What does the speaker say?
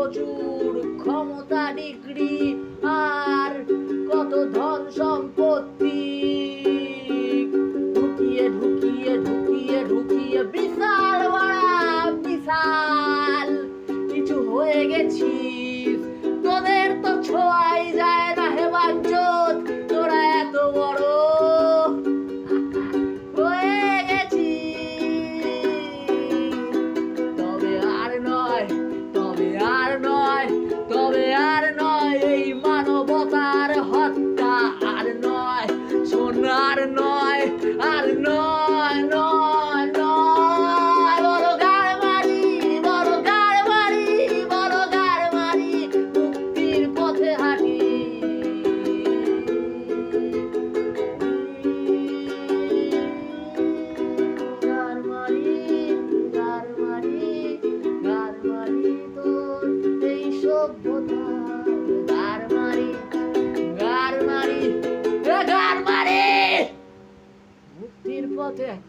প্রচুর ক্ষমতা ডিগ্রি আর কত ধন সম্পত্তি। ঢুকিয়ে ঢুকিয়ে ঢুকিয়ে ঢুকিয়ে not enough. Hadi.